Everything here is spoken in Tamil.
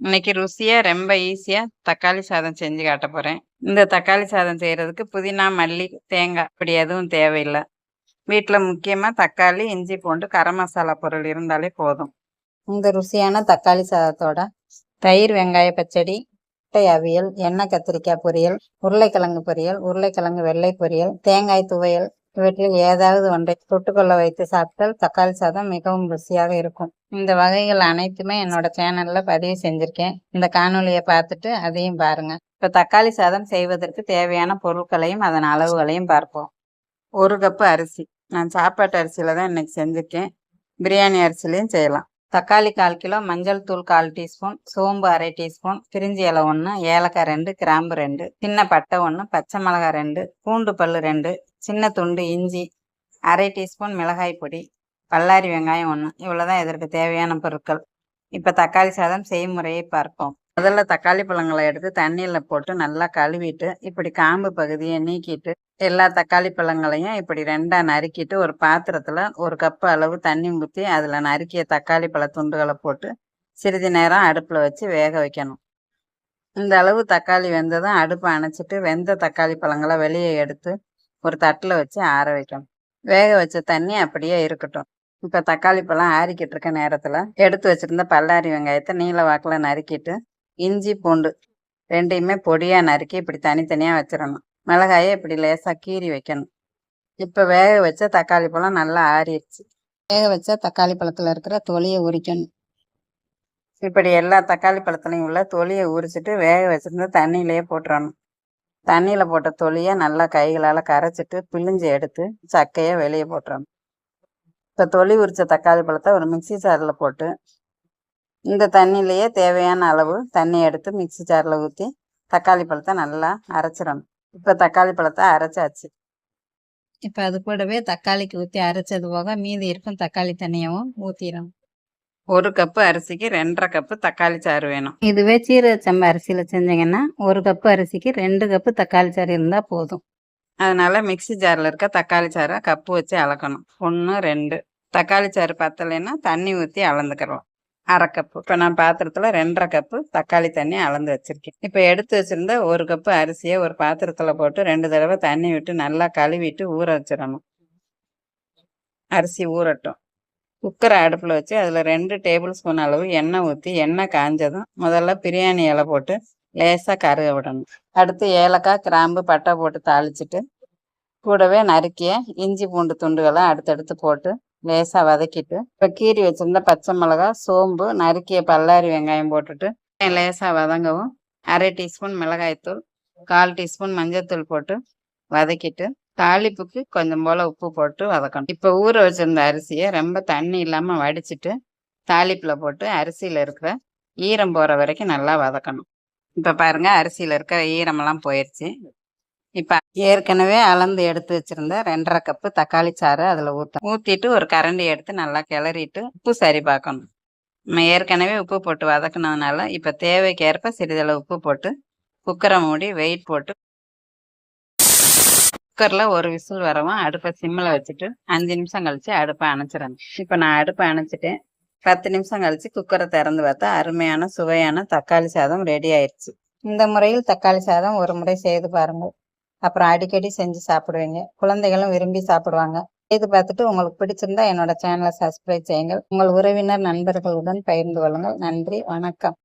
இன்னைக்கு ருசியா ரொம்ப ஈஸியாக தக்காளி சாதம் செஞ்சு காட்ட போறேன். இந்த தக்காளி சாதம் செய்யறதுக்கு புதினா, மல்லி, தேங்காய் இப்படி எதுவும் தேவையில்லை வீட்டில் முக்கியமா தக்காளி, இஞ்சி, பூண்டு, கரம் மசாலா பொருள் இருந்தாலே போதும். இந்த ருசியான தக்காளி சாதத்தோட தயிர் வெங்காய பச்சடி, முட்டை அவியல், எண்ணெய் கத்திரிக்காய் பொரியல், உருளைக்கிழங்கு பொரியல், உருளைக்கிழங்கு வெள்ளை பொரியல், தேங்காய் துவையல் இவற்றில் ஏதாவது ஒன்றை தொட்டுக்கொள்ள வைத்து சாப்பிட்டால் தக்காளி சாதம் மிகவும் ருசியாக இருக்கும். இந்த வகைகள் அனைத்துமே என்னோட சேனல்ல பதிவு செஞ்சிருக்கேன். இந்த காணொலியை பார்த்துட்டு அதையும் பாருங்க. இப்ப தக்காளி சாதம் செய்வதற்கு தேவையான பொருட்களையும் அதன் அளவுகளையும் பார்ப்போம். ஒரு கப்பு அரிசி நான் சாப்பாட்டு அரிசியில தான் இன்னைக்கு செஞ்சுருக்கேன் பிரியாணி அரிசிலையும் செய்யலாம். தக்காளி கால் கிலோ மஞ்சள் தூள் கால் டீஸ்பூன் சோம்பு அரை டீஸ்பூன் பிரிஞ்சி இலை ஒன்று ஏலக்காய் ரெண்டு கிராம்பு ரெண்டு சின்ன பட்டை ஒன்று பச்சை மிளகாய் ரெண்டு பூண்டு பல்லு ரெண்டு சின்ன துண்டு இஞ்சி அரை டீஸ்பூன் மிளகாய் பொடி பல்லாரி வெங்காயம் ஒன்று இவ்வளோதான் இதற்கு தேவையான பொருட்கள். இப்போ தக்காளி சாதம் செய்முறையை பார்ப்போம். முதல்ல தக்காளி பழங்களை எடுத்து தண்ணியில் போட்டு நல்லா கழுவிட்டு இப்படி காம்பு பகுதியை நீக்கிட்டு எல்லா தக்காளி பழங்களையும் இப்படி ரெண்டா நறுக்கிட்டு ஒரு பாத்திரத்துல ஒரு கப்பு அளவு தண்ணி ஊற்றி அதில் நறுக்கிய தக்காளி பழ துண்டுகளை போட்டு சிறிது நேரம் அடுப்பில் வச்சு வேக வைக்கணும். இந்த அளவு தக்காளி வெந்ததும் அடுப்பை அணைச்சிட்டு வெந்த தக்காளி பழங்களை வெளியே எடுத்து ஒரு தட்டில் வச்சு ஆற வைக்கணும். வேக வச்ச தண்ணி அப்படியே இருக்கட்டும். இப்போ தக்காளி பழம் ஆறிக்கிட்டு இருக்க நேரத்தில் எடுத்து வச்சுருந்த பல்லாரி வெங்காயத்தை நீல வாக்கில் நறுக்கிட்டு இஞ்சி பூண்டு ரெண்டையுமே பொடியாக நறுக்கி இப்படி தனித்தனியாக வச்சிடணும். மிளகாயை இப்படி லேசாக கீறி வைக்கணும். இப்போ வேக வச்ச தக்காளி பழம் நல்லா ஆறிடுச்சு. வேக வச்ச தக்காளி பழத்தில் இருக்கிற தொலியை உரிக்கணும். இப்படி எல்லா தக்காளி பழத்துலையும் உள்ள தொலியை உரிச்சிட்டு வேக வச்சுருந்து தண்ணியிலேயே போட்டுறணும். தண்ணியில் போட்ட தொலியை நல்லா கைகளால் கரைச்சிட்டு பிழிஞ்சு எடுத்து சக்கையை வெளியே போட்டுறணும். இப்போ தொலி உரித்த தக்காளி பழத்தை ஒரு மிக்சி ஜாரில் போட்டு இந்த தண்ணியிலேயே தேவையான அளவு தண்ணி எடுத்து மிக்சி ஜாரில் ஊற்றி தக்காளி பழத்தை நல்லா அரைச்சிடணும். இப்போ தக்காளி பழத்தை அரைச்சாச்சு. இப்போ அது கூடவே தக்காளிக்கு ஊற்றி அரைச்சது போக மீதி இருக்கும் தக்காளி தண்ணியவும் ஊற்றிடணும் ஒரு கப்பு அரிசிக்கு ரெண்டரை கப்பு தக்காளி சாறு வேணும். இதுவே சீரக சம்பா அரிசியில் செஞ்சீங்கன்னா ஒரு கப்பு அரிசிக்கு ரெண்டு கப்பு தக்காளி சாறு இருந்தால் போதும். அதனால மிக்சி ஜாரில் இருக்க தக்காளி சாறை கப்பு வச்சு அளக்கணும். ஒன்று ரெண்டு. தக்காளி சாறு பத்தலைன்னா தண்ணி ஊற்றி அளந்துக்கிறோம். அரை கப்பு இப்போ நான் பாத்திரத்தில் ரெண்டரை கப்பு தக்காளி தண்ணி அளந்து வச்சுருக்கேன். இப்போ எடுத்து வச்சுருந்த ஒரு கப்பு அரிசியை ஒரு பாத்திரத்தில் போட்டு ரெண்டு தடவை தண்ணி விட்டு நல்லா கழுவிட்டு ஊற வச்சிடணும். அரிசி ஊறட்டும். குக்கரை அடுப்பில் வச்சு அதில் ரெண்டு டேபிள் ஸ்பூன் அளவு எண்ணெய் ஊற்றி எண்ணெய் காஞ்சதும் முதல்ல பிரியாணி இலை போட்டு லேசாக கருக விடணும். அடுத்து ஏலக்காய் கிராம்பு பட்டை போட்டு தாளிச்சிட்டு கூடவே நறுக்கிய இஞ்சி பூண்டு துண்டுகளை அடுத்தடுத்து போட்டு லேசாக வதக்கிட்டு இப்போ கீரி வச்சுருந்த பச்சை மிளகா சோம்பு நறுக்கிய பல்லாரி வெங்காயம் போட்டுட்டு லேசாக வதங்கவும். அரை டீஸ்பூன் மிளகாய்த்தூள் கால் டீஸ்பூன் மஞ்சத்தூள் போட்டு வதக்கிட்டு தாளிப்புக்கு கொஞ்சம் போல் உப்பு போட்டு வதக்கணும். இப்போ ஊற வச்சுருந்த அரிசியை ரொம்ப தண்ணி இல்லாமல் வடிச்சிட்டு தாளிப்பில் போட்டு அரிசியில் இருக்கிற ஈரம் போகிற வரைக்கும் நல்லா வதக்கணும். இப்போ பாருங்கள் அரிசியில் இருக்கிற ஈரமெல்லாம் போயிடுச்சு இப்போ ஏற்கனவே அளந்து எடுத்து வச்சுருந்த ரெண்டரை கப்பு தக்காளி சாறு அதில் ஊற்ற ஊற்றிட்டு ஒரு கரண்டி எடுத்து நல்லா கிளறிட்டு உப்பு சரி பார்க்கணும். நம்ம ஏற்கனவே உப்பு போட்டு வதக்குனதுனால இப்போ தேவைக்கேற்ப சிறிதளவு உப்பு போட்டு குக்கரை மூடி வெயிட் போட்டு குக்கரில் ஒரு விசில் வரவும் அடுப்பை சிம்மில் வச்சுட்டு அஞ்சு நிமிஷம் கழித்து அடுப்பை அணைச்சிடணும். இப்போ நான் அடுப்பை அணைச்சிட்டேன். பத்து நிமிஷம் கழித்து குக்கரை திறந்து பார்த்தா அருமையான சுவையான தக்காளி சாதம் ரெடி ஆயிடுச்சு இந்த முறையில் தக்காளி சாதம் ஒரு முறை செய்து பாருங்கள் அப்புறம் அடிக்கடி செஞ்சு சாப்பிடுவீங்க. குழந்தைகளும் விரும்பி சாப்பிடுவாங்க. இது பார்த்துட்டு உங்களுக்கு பிடிச்சிருந்தா என்னோட சேனலை சப்ஸ்கிரைப் செய்யுங்கள். உங்கள் உறவினர் நண்பர்களுடன் பகிர்ந்து கொள்ளுங்கள். நன்றி. வணக்கம்.